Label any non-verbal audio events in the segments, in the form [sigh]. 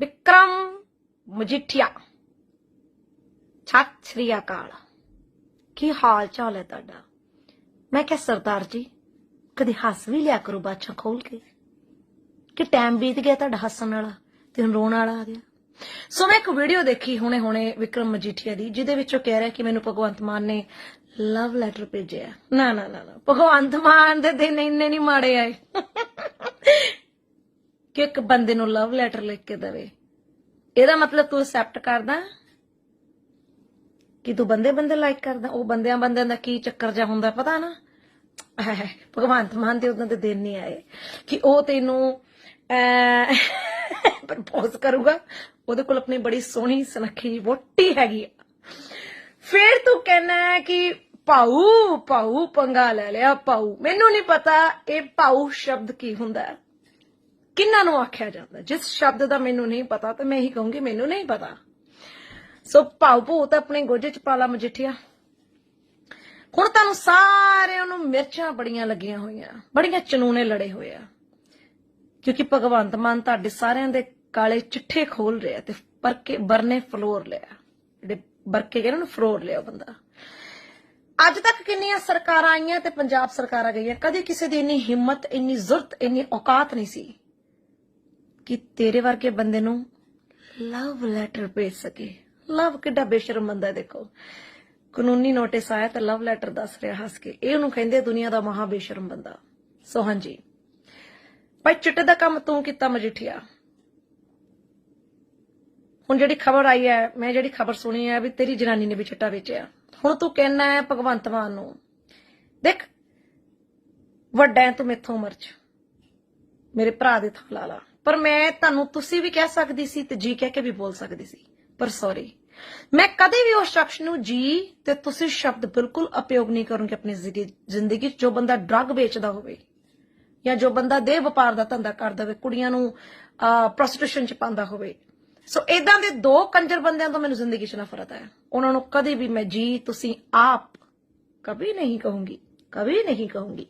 ਵਿਕਰਮ ਮਜੀਠੀਆ ਸਤਿ ਸ੍ਰੀ ਅਕਾਲ ਕੀ ਹਾਲ ਚਾਲ ਹੈ ਤੁਹਾਡਾ ਮੈਂ ਕਿਹਾ ਸਰਦਾਰ ਜੀ ਕਦੇ ਹੱਸ ਵੀ ਲਿਆ ਕਰੋ ਬਾਛਾ ਖੋਲ ਕੇ ਕਿ ਟਾਈਮ ਬੀਤ ਗਿਆ ਤੁਹਾਡਾ ਹੱਸਣ ਵਾਲਾ ਤੇ ਹੁਣ ਰੋਣ ਵਾਲਾ ਆ ਗਿਆ ਸੋ ਮੈਂ ਇੱਕ ਵੀਡੀਓ ਦੇਖੀ ਹੁਣੇ ਹੁਣੇ ਵਿਕਰਮ ਮਜੀਠੀਆ ਦੀ ਜਿਹਦੇ ਵਿੱਚ ਉਹ ਕਹਿ ਰਿਹਾ ਕਿ ਮੈਨੂੰ ਭਗਵੰਤ ਮਾਨ ਨੇ ਲਵ ਲੈਟਰ ਭੇਜਿਆ ਨਾ ਨਾ ਨਾ ਨਾ ਭਗਵੰਤ ਮਾਨ ਦੇ ਦਿਨ ਇੰਨੇ ਨਹੀਂ ਮਾੜੇ ਆਏ ਕਿ ਇੱਕ ਬੰਦੇ ਨੂੰ ਲਵ ਲੈਟਰ ਲਿਖ ਕੇ ਦੇਵੇ। ਇਹਦਾ ਮਤਲਬ ਤੂੰ ਅਸੈਪਟ ਕਰਦਾ ਕਿ ਤੂੰ ਬੰਦੇ ਬੰਦੇ ਲਾਈਕ ਕਰਦਾ। ਉਹ ਬੰਦਿਆਂ ਬੰਦਿਆਂ ਦਾ ਕੀ ਚੱਕਰ ਜਾ ਹੁੰਦਾ ਪਤਾ ਨਾ? ਐ, [laughs] ਭਗਵੰਤ ਮਾਨ ਦੇ ਉਹਨਾਂ ਦੇ ਦਿਨ ਨਹੀਂ ਆਏ ਕਿ ਉਹ ਤੈਨੂੰ ਪ੍ਰਪੋਜ਼ [laughs] ਕਰੂਗਾ। ਉਹਦੇ ਕੋਲ ਆਪਣੀ ਬੜੀ ਸੋਹਣੀ ਸੁਨੱਖੀ ਵੋਟੀ ਹੈਗੀ ਆ। ਫਿਰ ਤੂੰ ਕਹਿਣਾ ਕਿ ਪਾਉ ਪਾਉ ਪੰਗਾ ਲੈ ਲਿਆ ਪਾਉ ਮੈਨੂੰ ਨਹੀਂ ਪਤਾ ਇਹ ਪਾਉ ਸ਼ਬਦ ਕੀ ਹੁੰਦਾ। ਹੈ ਕਿੰਨਾਂ ਨੂੰ ਆਖਿਆ ਜਾਂਦਾ? ਜਿਸ ਸ਼ਬਦ ਦਾ ਮੈਨੂੰ ਨਹੀਂ ਪਤਾ ਤੇ ਮੈਂ ਇਹੀ ਕਹੂੰਗੀ, ਮੈਨੂੰ ਨਹੀਂ ਪਤਾ। ਸੋ ਭਾਵ ਭੂ ਤਾਂ ਆਪਣੇ ਗੋਜੇ ਚ ਪਾਲਾ ਮਜਿੱਠਿਆ। ਹੁਣ ਤੁਹਾਨੂੰ ਸਾਰਿਆਂ ਨੂੰ ਮਿਰਚਾਂ ਬੜੀਆਂ ਲੱਗੀਆਂ ਹੋਈਆਂ, ਬੜੀਆਂ ਚਨੂਨੇ ਲੜੇ ਹੋਏ ਆ। ਕਿਉਂਕਿ ਭਗਵੰਤ ਮਾਨ ਤੁਹਾਡੇ ਸਾਰਿਆਂ ਦੇ ਕਾਲੇ ਚਿੱਠੇ ਖੋਲ ਰਿਹਾ ਤੇ ਪਰਕੇ ਬਰਨੇ ਫਲੋਰ ਲਿਆ। ਜਿਹੜੇ ਬਰਕੇ ਕਹਿੰਦੇ ਨੇ ਫਲੋਰ ਲਿਆ ਬੰਦਾ। ਅੱਜ ਤੱਕ ਕਿੰਨੀਆਂ ਸਰਕਾਰਾਂ ਆਈਆਂ ਤੇ ਪੰਜਾਬ ਸਰਕਾਰਾਂ ਗਈਆਂ, ਕਦੇ ਕਿਸੇ ਦੀ ਇੰਨੀ ਹਿੰਮਤ, ਇੰਨੀ ਜ਼ੁਰਤ, ਇੰਨੀ ਔਕਾਤ ਨਹੀਂ ਸੀ। ਕਿ ਤੇਰੇ ਵਰਗੇ ਬੰਦੇ ਨੂੰ ਲਵ ਲੈਟਰ ਭੇਜ ਸਕੇ। ਲਵ ਕਿੱਡਾ ਬੇਸ਼ਰਮ ਬੰਦਾ ਦੇਖੋ। ਕਾਨੂੰਨੀ ਨੋਟਿਸ ਆਇਆ ਤਾਂ ਲਵ ਲੈਟਰ ਦੱਸ ਰਿਹਾ ਹੱਸ ਕੇ। ਇਹ ਉਹਨੂੰ ਕਹਿੰਦੇ ਦੁਨੀਆ ਦਾ ਮਹਾ ਬੇਸ਼ਰਮ ਬੰਦਾ। ਸੋ ਹਾਂਜੀ। ਭਾਈ ਚਿੱਟੇ ਦਾ ਕੰਮ ਤੂੰ ਕੀਤਾ ਮਜੀਠੀਆ। ਹੁਣ ਜਿਹੜੀ ਖਬਰ ਆਈ ਹੈ, ਮੈਂ ਜਿਹੜੀ ਖਬਰ ਸੁਣੀ ਹੈ, ਵੀ ਤੇਰੀ ਜਨਾਨੀ ਨੇ ਵੀ ਚਿੱਟਾ ਵੇਚਿਆ। ਹੁਣ ਤੂੰ ਕਹਿਣਾ ਹੈ ਭਗਵੰਤ ਮਾਨ ਨੂੰ। ਦੇਖ, ਵੱਡਾ ਹੈ ਤੂੰ ਮੇਥੋਂ ਉਮਰ ਚ ਮੇਰੇ ਭਰਾ ਦੇ ਥਾਂ ਲਾ ਲਾ। ਪਰ ਮੈਂ ਤੁਹਾਨੂੰ ਤੁਸੀਂ ਵੀ ਕਹਿ ਸਕਦੀ ਸੀ ਤੇ ਜੀ ਕਹਿ ਕੇ ਵੀ ਬੋਲ ਸਕਦੀ ਸੀ, ਪਰ ਸੌਰੀ ਮੈਂ ਕਦੇ ਵੀ ਉਸ ਸ਼ਖਸ ਨੂੰ ਜੀ ਤੇ ਤੁਸੀਂ ਸ਼ਬਦ ਬਿਲਕੁਲ ਉਪਯੋਗ ਨਹੀਂ ਕਰੂੰਗੀ ਆਪਣੀ ਜ਼ਿੰਦਗੀ 'ਚ, ਜੋ ਬੰਦਾ ਡਰੱਗ ਵੇਚਦਾ ਹੋਵੇ ਜਾਂ ਜੋ ਬੰਦਾ ਦੇਹ ਵਪਾਰ ਦਾ ਧੰਦਾ ਕਰਦਾ ਹੋਵੇ ਕੁੜੀਆਂ ਨੂੰ ਪ੍ਰੋਸਟੀਟਿਊਸ਼ਨ 'ਚ ਪਾਉਂਦਾ ਹੋਵੇ। ਸੋ ਇਦਾਂ ਦੇ ਦੋ ਕੰਜਰ ਬੰਦਿਆਂ ਤੋਂ ਮੈਨੂੰ ਜ਼ਿੰਦਗੀ 'ਚ ਨਫ਼ਰਤ ਆਇਆ। ਉਹਨਾਂ ਨੂੰ ਕਦੇ ਵੀ ਮੈਂ ਜੀ, ਤੁਸੀਂ ਆਪ ਕभी ਨਹੀਂ ਕਹੂੰਗੀ ਕभी ਨਹੀਂ ਕਹੂੰਗੀ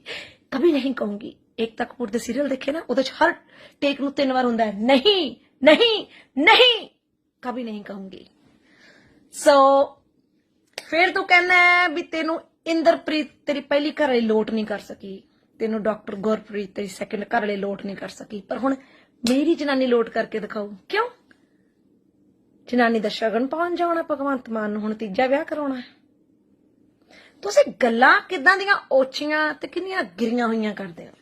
ਕभी ਨਹੀਂ ਕਹੂੰਗੀ। ਏਕਤਾ ਕਪੂਰ ਦੇ ਸੀਰੀਅਲ ਦੇਖੇ ਨਾ ਉਹਦੇ 'ਚ ਹਰ ਟੇਕ ਨੂੰ ਤਿੰਨ ਵਾਰ ਹੁੰਦਾ ਹੈ ਨਹੀਂ ਨਹੀਂ ਨਹੀਂ ਕभी ਨਹੀਂ ਕਹੂੰਗੀ ਸੋ ਫਿਰ ਤੂੰ ਕਹਿੰਦਾ ਹੈ ਵੀ ਤੈਨੂੰ ਇੰਦਰਪ੍ਰੀਤ ਤੇਰੀ ਪਹਿਲੀ ਘਰ ਵਾਲੀ ਲੋਟ ਨਹੀਂ ਕਰ ਸਕੀ ਤੈਨੂੰ ਡਾਕਟਰ ਗੁਰਪ੍ਰੀਤ ਤੇਰੀ ਸੈਕੰਡ ਘਰ ਵਾਲੀ ਲੋਟ ਨਹੀਂ ਕਰ ਸਕੀ ਪਰ ਹੁਣ ਮੇਰੀ ਜਨਾਨੀ ਲੋਟ ਕਰਕੇ ਦਿਖਾਓ ਕਿਉਂ ਜਨਾਨੀ ਦਾ ਸ਼ਗਨ ਪਾਉਣ ਜਾਣਾ ਭਗਵੰਤ ਮਾਨ ਨੂੰ ਹੁਣ ਤੀਜਾ ਵਿਆਹ ਕਰਾਉਣਾ ਹੈ ਤੁਸੀਂ ਗੱਲਾਂ ਕਿਦਾਂ ਦੀਆਂ ਓਚੀਆਂ ਤੇ ਕਿੰਨੀਆਂ ਗਿਰੀਆਂ ਹੋਈਆਂ ਕਰਦੇ ਹੋ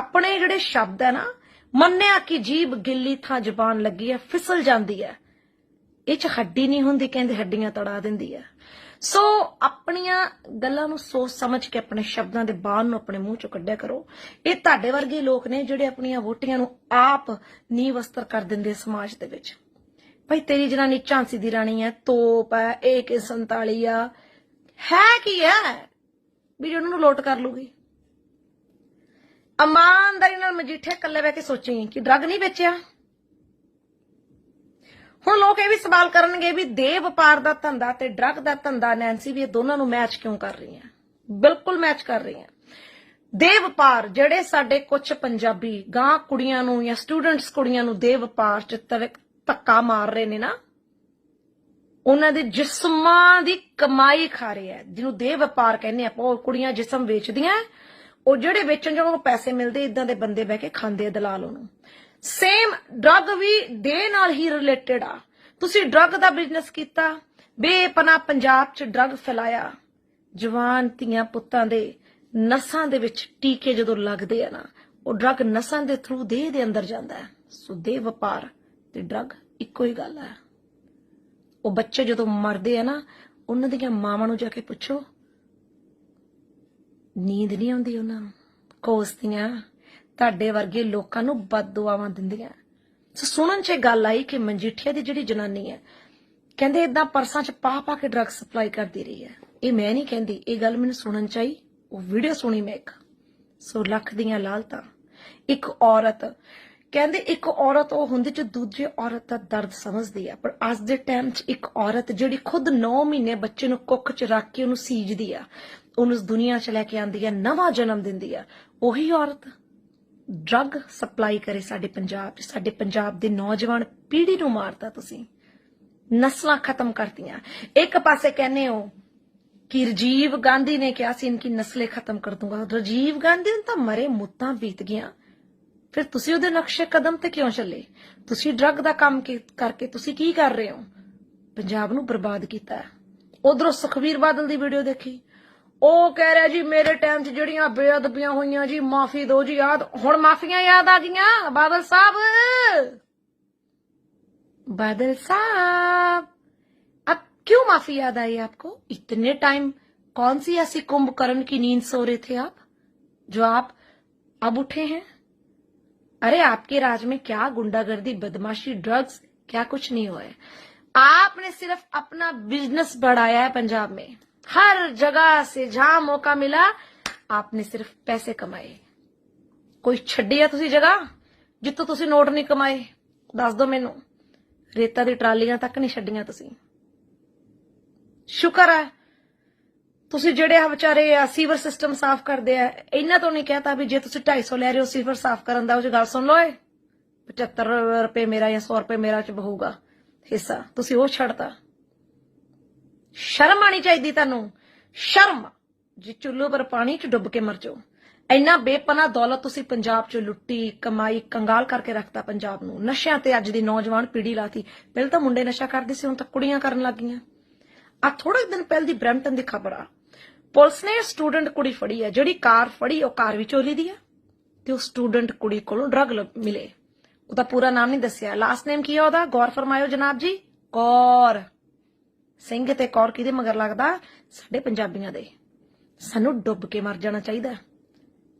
ਆਪਣੇ ਜਿਹੜੇ ਸ਼ਬਦ ਹੈ ਨਾ, ਮੰਨਿਆ ਕਿ ਜੀਬ ਗਿੱਲੀ ਥਾਂ ਜ਼ਬਾਨ ਲੱਗੀ ਹੈ ਫਿਸਲ ਜਾਂਦੀ ਹੈ ਇਹ ਚ ਹੱਡੀ ਨਹੀਂ ਹੁੰਦੀ, ਕਹਿੰਦੇ ਹੱਡੀਆਂ ਤੜਾ ਦਿੰਦੀ ਹੈ ਸੋ ਆਪਣੀਆਂ ਗੱਲਾਂ ਨੂੰ ਸੋਚ ਸਮਝ ਕੇ ਆਪਣੇ ਸ਼ਬਦਾਂ ਦੇ ਬਾਣ ਨੂੰ ਆਪਣੇ ਮੂੰਹ ਚੋਂ ਕੱਢਿਆ ਕਰੋ। ਇਹ ਤੁਹਾਡੇ ਵਰਗੇ ਲੋਕ ਨੇ ਜਿਹੜੇ ਆਪਣੀਆਂ ਵੋਟੀਆਂ ਨੂੰ ਆਪ ਨੀਂਹ ਵਸਤਰ ਕਰ ਦਿੰਦੇ ਸਮਾਜ ਦੇ ਵਿੱਚ। ਭਾਈ, ਤੇਰੀ ਜਨਾਨੀ ਝਾਂਸੀ ਦੀ ਰਾਣੀ ਹੈ ਤੋਪ ਹੈ AK47 ਆ। ਹੈ ਕੀ ਹੈ ਵੀ ਜਿਹਨੂੰ ਨੂੰ ਲੋਟ ਕਰ ਲੂਗੀ ਇਮਾਨਦਾਰੀ ਨਾਲ ਮਜੀਠੇ ਇਕੱਲੇ ਬਹਿ ਕੇ ਸੋਚੀ ਕਿ ਡਰੱਗ ਨਹੀਂ ਵੇਚਿਆ। ਹੁਣ ਲੋਕ ਇਹ ਵੀ ਸਵਾਲ ਕਰਨਗੇ ਵੀ ਦੇ ਵਪਾਰ ਦਾ ਧੰਦਾ ਤੇ ਡਰੱਗ ਦਾ ਧੰਦਾ ਨੈਂਸੀ ਵੀ ਇਹ ਦੋਨਾਂ ਨੂੰ ਮੈਚ ਕਿਉਂ ਕਰ ਰਹੀ ਹੈ? ਬਿਲਕੁਲ ਮੈਚ ਕਰ ਰਹੀ ਹੈ। ਦੇ ਵਪਾਰ, ਜਿਹੜੇ ਸਾਡੇ ਕੁਝ ਪੰਜਾਬੀ ਗਾਂ ਕੁੜੀਆਂ ਨੂੰ ਜਾਂ ਸਟੂਡੈਂਟਸ ਕੁੜੀਆਂ ਨੂੰ ਦੇ ਵਪਾਰ ਚ ਧੱਕਾ ਮਾਰ ਰਹੇ ਨੇ ਨਾ, ਉਹਨਾਂ ਦੇ ਜਿਸਮਾਂ ਦੀ ਕਮਾਈ ਖਾ ਰਹੇ ਹੈ। ਜਿਹਨੂੰ ਦੇ ਵਪਾਰ ਕਹਿੰਦੇ ਆ ਉਹ ਕੁੜੀਆਂ ਜਿਸਮ ਵੇਚਦੀਆਂ ਉਹ ਜਿਹੜੇ ਵੇਚਣ ਜਦੋਂ ਪੈਸੇ ਮਿਲਦੇ ਇਦਾਂ ਦੇ ਬੰਦੇ ਬਹਿ ਕੇ ਖਾਂਦੇ ਆ ਦਲਾਲ ਉਹਨੂੰ। ਸੇਮ ਡਰੱਗ ਵੀ ਦੇ ਨਾਲ ਹੀ ਰਿਲੇਟਡ ਆ। ਤੁਸੀਂ ਡਰੱਗ ਦਾ ਬਿਜ਼ਨਸ ਕੀਤਾ ਬੇਪਨਾ ਪੰਜਾਬ 'ਚ ਡਰੱਗ ਫੈਲਾਇਆ। ਜਵਾਨ ਧੀਆਂ ਪੁੱਤਾਂ ਦੇ ਨਸਾਂ ਦੇ ਵਿੱਚ ਟੀਕੇ ਜਦੋਂ ਲੱਗਦੇ ਆ ਨਾ, ਉਹ ਡਰੱਗ ਨਸਾਂ ਦੇ ਥਰੂ ਦੇਹ ਦੇ ਅੰਦਰ ਜਾਂਦਾ ਹੈ। ਸੋ ਦੇਹ ਵਪਾਰ ਤੇ ਡਰੱਗ ਇੱਕੋ ਹੀ ਗੱਲ ਹੈ। ਉਹ ਬੱਚੇ ਜਦੋਂ ਮਰਦੇ ਆ ਨਾ, ਉਹਨਾਂ ਦੀਆਂ ਮਾਵਾਂ ਨੂੰ ਜਾ ਕੇ ਪੁੱਛੋ ਨੀਂਦ ਨਹੀਂ ਆਉਂਦੀ ਉਹਨਾਂ ਨੂੰ। ਕੋਸਦੀਆਂ ਤੁਹਾਡੇ ਵਰਗੇ ਲੋਕਾਂ ਨੂੰ ਬਦਦੁਆਵਾਂ ਦਿੰਦੀਆਂ। ਸੋ ਸੁਣਨ 'ਚ ਗੱਲ ਆਈ ਕਿ ਮਨਜੀਠੀਆ ਦੀ ਜਿਹੜੀ ਜਨਾਨੀ ਹੈ, ਕਹਿੰਦੇ ਇਦਾਂ ਪਰਸਾਂ 'ਚ ਪਾ ਪਾ ਕੇ ਡਰੱਗ ਸਪਲਾਈ ਕਰਦੀ ਰਹੀ ਹੈ। ਇਹ ਮੈਂ ਨਹੀਂ ਕਹਿੰਦੀ, ਇਹ ਗੱਲ ਮੈਨੂੰ ਸੁਣਨ 'ਚ ਆਈ, ਉਹ ਵੀਡੀਓ ਸੁਣੀ ਮੈਂ ਇੱਕ। ਸੋ ਲੱਖ ਦੀਆਂ ਲਾਲਤਾਂ। ਇੱਕ ਔਰਤ, ਕਹਿੰਦੇ ਇੱਕ ਔਰਤ ਉਹ ਹੁੰਦੀ ਜੋ ਦੂਜੇ ਔਰਤ ਦਾ ਦਰਦ ਸਮਝਦੀ ਹੈ, ਪਰ ਅੱਜ ਦੇ ਟਾਈਮ 'ਚ ਇੱਕ ਔਰਤ ਜਿਹੜੀ ਖੁਦ 9 ਮਹੀਨੇ ਬੱਚੇ ਨੂੰ ਕੁੱਖ 'ਚ ਰੱਖ ਕੇ ਉਹਨੂੰ ਸੀਜਦੀ ਆ ਉਹਨੂੰ ਇਸ ਦੁਨੀਆ 'ਚ ਲੈ ਕੇ ਆਂਦੀ ਹੈ, ਨਵਾਂ ਜਨਮ ਦਿੰਦੀ ਹੈ। ਉਹੀ ਔਰਤ ਡਰੱਗ ਸਪਲਾਈ ਕਰੇ ਸਾਡੇ ਪੰਜਾਬ 'ਚ। ਸਾਡੇ ਪੰਜਾਬ ਦੇ ਨੌਜਵਾਨ ਪੀੜ੍ਹੀ ਨੂੰ ਮਾਰਦਾ ਤੁਸੀਂ। ਨਸਲਾਂ ਖਤਮ ਕਰਤੀਆਂ ਇੱਕ ਪਾਸੇ ਕਹਿੰਦੇ ਹੋ ਕਿ ਰਜੀਵ ਗਾਂਧੀ ਨੇ ਕਿਹਾ ਸੀ, ਇਨਕੀ ਨਸਲੇ ਖਤਮ ਕਰ ਦੂੰਗਾ। ਰਜੀਵ ਗਾਂਧੀ ਨੂੰ ਤਾਂ ਮਰੇ ਮੁੱਤਾਂ ਬੀਤ ਗਿਆ ਫਿਰ ਤੁਸੀਂ ਉਹਦੇ ਨਕਸ਼ੇ ਕਦਮ ਤੇ ਕਿਉਂ ਚੱਲੇ? ਤੁਸੀਂ ਡਰੱਗ ਦਾ ਕੰਮ ਕਰਕੇ ਤੁਸੀਂ ਕੀ ਕਰ ਰਹੇ ਹੋ? ਪੰਜਾਬ ਨੂੰ ਬਰਬਾਦ ਕੀਤਾ ਉਧਰੋਂ ਸੁਖਵੀਰ ਬਾਦਲ ਦੀ ਵੀਡੀਓ ਦੇਖੀ। ਉਹ ਕਹਿ ਰਿਹਾ ਜੀ ਮੇਰੇ ਟਾਈਮ 'ਚ ਜਿਹੜੀਆਂ ਬੇਅਦਬੀਆਂ ਹੋਈਆਂ ਜੀ ਮਾਫੀ ਦਿਓ ਜੀ ਯਾਦ ਹੁਣ ਮਾਫੀਆਂ ਯਾਦ ਆ ਗਈਆਂ ਬਾਦਲ ਸਾਹਿਬ बादल साहब अब क्यों माफी याद आई आपको इतने टाइम कौन सी ऐसी कुंभकर्ण की नींद सो रहे थे आप जो आप अब उठे हैं अरे आपके राज में क्या गुंडागर्दी बदमाशी ड्रग्स क्या कुछ नहीं हुआ है आपने सिर्फ अपना बिजनेस बढ़ाया है पंजाब में हर जगह से जहां मौका मिला आपने सिर्फ पैसे कमाए ਕੋਈ ਛੱਡੀ ਆ ਤੁਸੀਂ ਜਗ੍ਹਾ ਜਿੱਥੋਂ ਤੁਸੀਂ ਨੋਟ ਨਹੀਂ ਕਮਾਏ ਦੱਸ ਦਿਓ ਮੈਨੂੰ ਰੇਤਾ ਦੀ ਟਰਾਲੀਆਂ ਤੱਕ ਨਹੀਂ ਛੱਡੀਆਂ ਤੁਸੀਂ ਸ਼ੁਕਰ ਹੈ ਤੁਸੀਂ ਜਿਹੜੇ ਆ ਵਿਚਾਰੇ ਆ ਸੀਵਰ ਸਿਸਟਮ ਸਾਫ਼ ਕਰਦੇ ਆ ਇਹਨਾਂ ਤੋਂ ਨਹੀਂ ਕਹਤਾ ਵੀ ਜੇ ਤੁਸੀਂ 250 ਲੈ ਰਹੇ ਹੋ ਸੀਵਰ ਸਾਫ਼ ਕਰਨ ਦਾ ਉਹ 'ਚ ਗੱਲ ਸੁਣ ਲਓ ਏ 75 ਰੁਪਏ ਮੇਰਾ ਜਾਂ 100 ਰੁਪਏ ਮੇਰਾ ਚ ਬਹੂਗਾ ਹਿੱਸਾ ਤੁਸੀਂ ਉਹ ਛੱਡਤਾ ਸ਼ਰਮ ਆਣੀ ਚਾਹੀਦੀ ਤੁਹਾਨੂੰ। ਸ਼ਰਮ। ਜੀ ਚੁੱਲ੍ਹੇ ਪਰ ਪਾਣੀ ਚ ਡੁੱਬ ਕੇ ਮਰ ਜਾਓ। ਇੰਨਾ ਬੇਪਨਾ ਦੌਲਤ ਤੁਸੀਂ ਪੰਜਾਬ ਚ ਲੁੱਟੀ, ਕਮਾਈ, ਕੰਗਾਲ ਕਰਕੇ ਰੱਖਤਾ ਪੰਜਾਬ ਨੂੰ। ਨਸ਼ਿਆਂ ਤੇ ਅੱਜ ਦੀ ਨੌਜਵਾਨ ਪੀੜ੍ਹੀ ਲਾਤੀ। ਪਹਿਲਾਂ ਤਾਂ ਮੁੰਡੇ ਨਸ਼ਾ ਕਰਦੇ ਸੀ, ਹੁਣ ਤਾਂ ਕੁੜੀਆਂ ਕਰਨ ਲੱਗ ਆ ਥੋੜੇ ਦਿਨ ਪਹਿਲ ਦੀ ਬ੍ਰੈਂਟਨ ਦੀ ਖਬਰ ਆ। ਪੁਲਿਸ ਨੇ ਸਟੂਡੈਂਟ ਕੁੜੀ ਫੜੀ ਹੈ। ਜਿਹੜੀ ਕਾਰ ਫੜੀ, ਉਹ ਕਾਰ ਵੀ ਚੋਰੀ ਦੀ ਆ। ਤੇ ਉਹ ਸਟੂਡੈਂਟ ਕੁੜੀ ਕੋਲੋਂ ਡਰੱਗ ਮਿਲੇ। ਉਹਦਾ ਪੂਰਾ ਨਾਮ ਨਹੀਂ ਦੱਸਿਆ। ਲਾਸਟ ਨੇਮ ਕੀ ਹੈ ਉਹਦਾ? ਗੌਰ ਫਰਮਾਇਓ ਜਨਾਬ ਜੀ। ਕੌਰ ਸਿੰਘ ਤੇ ਕੌਰ ਕਿਹਦੇ ਮਗਰ ਲੱਗਦਾ? ਸਾਡੇ ਪੰਜਾਬੀਆਂ ਦੇ। ਸਾਨੂੰ ਡੁੱਬ ਕੇ ਮਰ ਜਾਣਾ ਚਾਹੀਦਾ।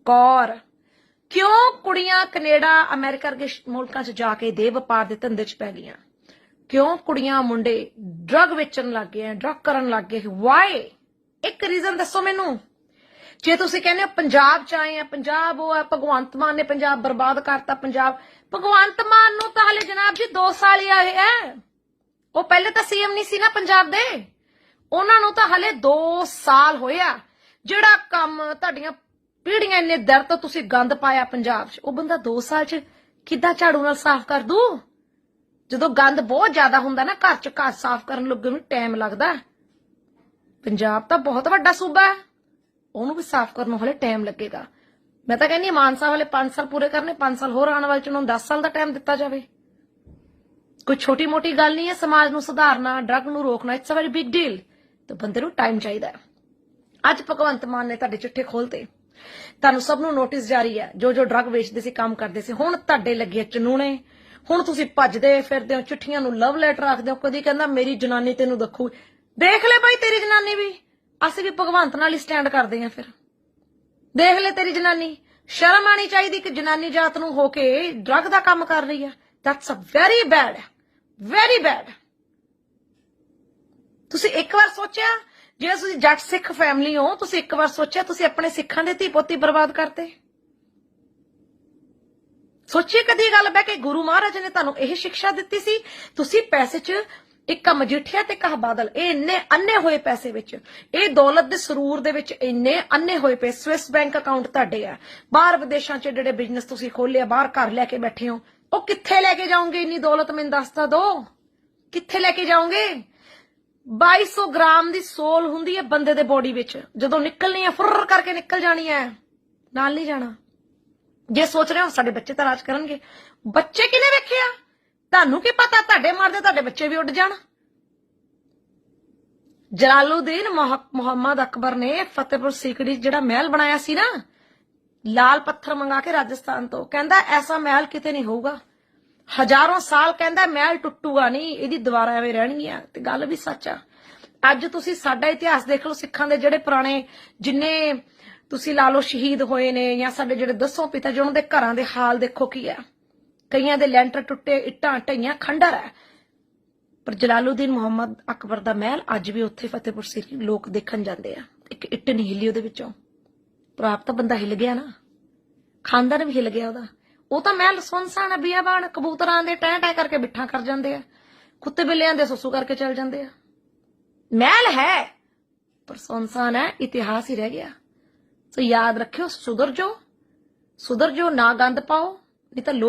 ਕੌਰ, ਕਿਉਂ ਕੁੜੀਆਂ ਕੈਨੇਡਾ, ਅਮਰੀਕਾ ਵਰਗੇ ਮੁਲਕਾਂ 'ਚ ਜਾ ਕੇ ਦੇ ਵਪਾਰ ਦੇ ਧੰਦੇ 'ਚ ਪੈ ਗਈਆਂ? ਕਿਉਂ ਕੁੜੀਆਂ ਮੁੰਡੇ ਡਰੱਗ ਵੇਚਣ ਲੱਗ ਗਏ ਡਰੱਗ ਕਰਨ ਲੱਗ ਗਏ? ਵਾਈ ਇੱਕ ਰੀਜ਼ਨ ਦੱਸੋ ਮੈਨੂੰ। ਜੇ ਤੁਸੀਂ ਕਹਿੰਦੇ ਹੋ ਪੰਜਾਬ 'ਚ ਆਏ ਆ, ਪੰਜਾਬ ਉਹ ਹੈ ਭਗਵੰਤ ਮਾਨ ਨੇ ਪੰਜਾਬ ਬਰਬਾਦ ਕਰਤਾ, ਪੰਜਾਬ। ਭਗਵੰਤ ਮਾਨ ਨੂੰ ਤਾਂ ਹਲੇ ਜਨਾਬ ਜੀ 2 ਸਾਲ ਹੀ ਆਏ ਹੈ ਉਹ ਪਹਿਲੇ ਤਾਂ ਸੀਐਮ ਨਹੀਂ ਸੀ ਨਾ ਪੰਜਾਬ ਦੇ। ਉਹਨਾਂ ਨੂੰ ਤਾਂ ਹਲੇ 2 ਸਾਲ ਹੋਇਆ ਜਿਹੜਾ ਕੰਮ ਤੁਹਾਡੀਆਂ ਪੀੜ੍ਹੀਆਂ ਇੰਨੇ ਦਰ ਤੋਂ ਤੁਸੀਂ ਗੰਦ ਪਾਇਆ ਪੰਜਾਬ 'ਚ, ਉਹ ਬੰਦਾ 2 ਸਾਲ 'ਚ ਕਿੱਦਾਂ ਝਾੜੂ ਨਾਲ ਸਾਫ਼ ਕਰ ਦੂ? ਜਦੋਂ ਗੰਦ ਬਹੁਤ ਜ਼ਿਆਦਾ ਹੁੰਦਾ ਨਾ, ਘਰ 'ਚ ਘਰ ਸਾਫ਼ ਕਰਨ ਲੱਗੇ ਨੂੰ ਟਾਈਮ ਲੱਗਦਾ। ਪੰਜਾਬ ਤਾਂ ਬਹੁਤ ਵੱਡਾ ਸੂਬਾ ਹੈ। ਉਹਨੂੰ ਵੀ ਸਾਫ਼ ਕਰਨ ਨੂੰ ਹਲੇ ਟਾਈਮ ਲੱਗੇਗਾ। ਮੈਂ ਤਾਂ ਕਹਿੰਦੀ ਹਾਂ, ਮਾਨਸਾ ਵਾਲੇ 5 ਸਾਲ ਪੂਰੇ ਕਰਨੇ 5 ਸਾਲ ਹੋਰ ਆਉਣ ਵਾਲੇ ਚ ਉਹਨਾਂ ਨੂੰ 10 ਸਾਲ ਦਾ ਟਾਈਮ ਦਿੱਤਾ ਜਾਵੇ। ਕੋਈ ਛੋਟੀ ਮੋਟੀ ਗੱਲ ਨਹੀਂ ਹੈ, ਸਮਾਜ ਨੂੰ ਸੁਧਾਰਨਾ, ਡਰੱਗ ਨੂੰ ਰੋਕਣਾ it's a very big deal ਤੇ ਬੰਦੇ ਨੂੰ ਟਾਈਮ ਚਾਹੀਦਾ ਹੈ। ਅੱਜ ਭਗਵੰਤ ਮਾਨ ਨੇ ਤੁਹਾਡੇ ਚਿੱਠੇ ਖੋਲਤੇ ਤੁਹਾਨੂੰ ਸਭ ਨੂੰ ਨੋਟਿਸ ਜਾਰੀ ਹੈ ਜੋ ਜੋ ਡਰੱਗ ਵੇਚਦੇ ਸੀ, ਕੰਮ ਕਰਦੇ ਸੀ, ਹੁਣ ਤੁਹਾਡੇ ਲੱਗੇ ਚਨੂਣੇ। ਹੁਣ ਤੁਸੀਂ ਭੱਜਦੇ ਫਿਰਦੇ ਹੋ, ਚਿੱਠੀਆਂ ਨੂੰ ਲਵ ਲੈਟਰ ਰੱਖਦੇ ਹੋ, ਕਦੀ ਕਹਿੰਦਾ, ਮੇਰੀ ਜਨਾਨੀ ਤੈਨੂੰ ਦੱਖੂ। ਦੇਖ ਲੈ ਭਾਈ ਤੇਰੀ ਜਨਾਨੀ ਵੀ। ਅਸੀਂ ਵੀ ਭਗਵੰਤ ਨਾਲ ਹੀ ਸਟੈਂਡ ਕਰਦੇ ਹਾਂ ਫਿਰ। ਦੇਖ ਲੈ ਤੇਰੀ ਜਨਾਨੀ। ਸ਼ਰਮ ਆਣੀ ਚਾਹੀਦੀ ਕਿ ਜਨਾਨੀ ਜਾਤ ਨੂੰ ਹੋ ਕੇ ਡਰੱਗ ਦਾ ਕੰਮ ਕਰ ਰਹੀ ਹੈ। That's a very bad very bad ਤੁਸੀਂ ਇੱਕ ਵਾਰ ਸੋਚਿਆ ਜੇ ਤੁਸੀਂ ਜੱਟ ਸਿੱਖ ਫੈਮਿਲੀ ਹੋ, ਤੁਸੀਂ ਇੱਕ ਵਾਰ ਸੋਚਿਆ, ਤੁਸੀਂ ਆਪਣੇ ਸਿੱਖਾਂ ਦੇ ਧੀ ਪੋਤੀ ਬਰਬਾਦ ਕਰਤੇ? ਸੋਚਿਏ ਕਦੀ ਗੱਲ ਬੈ ਕੇ, ਗੁਰੂ ਮਹਾਰਾਜ ਨੇ ਤੁਹਾਨੂੰ ਇਹ ਸਿੱਖਿਆ ਦਿੱਤੀ ਸੀ, ਤੁਸੀਂ ਪੈਸੇ 'ਚ ਇੱਕ ਮਜੀਠੀਆ ਤੇ ਕਹ ਬਾਦਲ, ਇਹ ਇੰਨੇ ਅੰਨੇ ਹੋਏ ਪੈਸੇ ਵਿੱਚ, ਇਹ ਦੌਲਤ ਦੇ ਸਰੂਰ ਦੇ ਵਿੱਚ ਇੰਨੇ ਅੰਨੇ ਹੋਏ ਪਏ ਸਵਿਸ ਬੈਂਕ ਅਕਾਊਂਟ ਤੁਹਾਡੇ ਆ, ਬਾਹਰ ਵਿਦੇਸ਼ਾਂ 'ਚ ਜਿਹੜੇ ਬਿਜ਼ਨਸ ਤੁਸੀਂ ਖੋਲਿਆ ਬਾਹਰ ਘਰ ਲੈ ਕੇ ਬੈਠੇ ਹੋ ਉਹ ਕਿੱਥੇ ਲੈ ਕੇ ਜਾਓਗੇ? ਇੰਨੀ ਦੌਲਤ ਮੈਨੂੰ ਦੱਸ ਤਾਂ ਦੋ। ਕਿੱਥੇ ਲੈ ਕੇ ਜਾਓਗੇ? 2200 ਗ੍ਰਾਮ ਦੀ ਸੋਲ ਹੁੰਦੀ ਹੈ ਬੰਦੇ ਦੇ ਬੋਡੀ ਵਿੱਚ। ਜਦੋਂ ਨਿਕਲਣੀ ਹੈ ਫੁਰ ਕਰਕੇ ਨਿਕਲ ਜਾਣੀ ਹੈ। ਨਾਲ ਨਹੀਂ ਜਾਣਾ। ਜੇ ਸੋਚ ਰਹੇ ਹੋ, ਸਾਡੇ ਬੱਚੇ ਤਾਂ ਰਾਜ ਕਰਨਗੇ। ਬੱਚੇ ਕਿਨੇ ਵੇਖਿਆ? ਤੁਹਾਨੂੰ ਕੀ ਪਤਾ? ਤੁਹਾਡੇ ਮਰਦੇ ਤੁਹਾਡੇ ਬੱਚੇ ਵੀ ਉੱਡ ਜਾਣ। ਜਲਾਲੂਦੀਨ ਮੁਹੰਮਦ ਅਕਬਰ ਨੇ ਫਤਿਹਪੁਰ ਸੀਕਰੀ ਜਿਹੜਾ ਮਹਿਲ ਬਣਾਇਆ ਸੀ ਨਾ ਲਾਲ ਪੱਥਰ ਮੰਗਾ ਕੇ ਰਾਜਸਥਾਨ ਤੋਂ। ਕਹਿੰਦਾ ਐਸਾ ਮਹਿਲ ਕਿਤੇ ਨਹੀਂ ਹੋਊਗਾ। ਹਜ਼ਾਰਾਂ ਸਾਲ ਕਹਿੰਦਾ ਮਹਿਲ ਟੁੱਟੂਗਾ ਨਹੀਂ, ਇਹਦੀ ਦੁਬਾਰਾ ਐਵੇਂ ਰਹਿਣੀ ਆ ਤੇ ਗੱਲ ਵੀ ਸੱਚ ਆ। ਅੱਜ ਤੁਸੀਂ ਸਾਡਾ ਇਤਿਹਾਸ ਦੇਖ ਲਓ, ਸਿੱਖਾਂ ਦੇ ਜਿਹੜੇ ਪੁਰਾਣੇ ਜਿੰਨੇ ਤੁਸੀਂ ਲਾ ਲਓ ਸ਼ਹੀਦ ਹੋਏ ਨੇ ਜਾਂ ਸਾਡੇ ਜਿਹੜੇ ਦਸੋਂ ਪਿਤਾ ਜੀ, ਉਹਨਾਂ ਦੇ ਘਰਾਂ ਦੇ ਹਾਲ ਦੇਖੋ ਕੀ ਆ। ਕਈਆਂ ਦੇ ਲੈਂਟਰ ਟੁੱਟੇ, ਇੱਟਾਂ, ਢਈਆਂ, ਖੰਡਰ ਹੈ ਪਰ ਜਲਾਲੂਦੀਨ ਮੁਹੰਮਦ ਅਕਬਰ ਦਾ ਮਹਿਲ ਅੱਜ ਵੀ ਉੱਥੇ ਫਤਿਹਪੁਰ ਸੀਕਰੀ ਲੋਕ ਦੇਖਣ ਜਾਂਦੇ ਆ। ਇੱਕ ਇੱਟ ਨਹੀਂ ਹਿੱਲੀ ਉਹਦੇ ਵਿੱਚੋਂ। ਪ੍ਰਾਪਤ ਤਾਂ ਬੰਦਾ ਹਿੱਲ ਗਿਆ ਨਾ। ਖਾਨਦਾਨ ਵੀ ਹਿੱਲ ਗਿਆ ਉਹਦਾ। ਉਹ ਤਾਂ ਮਹਿਲ ਸੁਨਸਾਨ ਬੀਆ ਬਾਣ ਕਬੂਤਰਾਂ ਦੇ ਟੈਂ ਟੈਂ ਕਰਕੇ ਬਿੱਠਾ ਕਰ ਜਾਂਦੇ ਆ। ਕੁੱਤੇ ਬਿੱਲਿਆਂ ਦੇ ਸੁਸੂ ਕਰਕੇ ਚੱਲ ਜਾਂਦੇ ਆ। ਮਹਿਲ ਹੈ, ਪਰ ਸੁਨਸਾਨ ਹੈ, ਇਤਿਹਾਸ ਹੀ ਰਹਿ ਗਿਆ। ਸੋ ਯਾਦ ਰੱਖਿਓ, ਸੁਧਰ ਜੋ ਸੁਧਰ ਜੋ ਨਾ ਗੰਦ ਪਾਓ, ਨਹੀਂ ਤਾਂ ਲੋਕ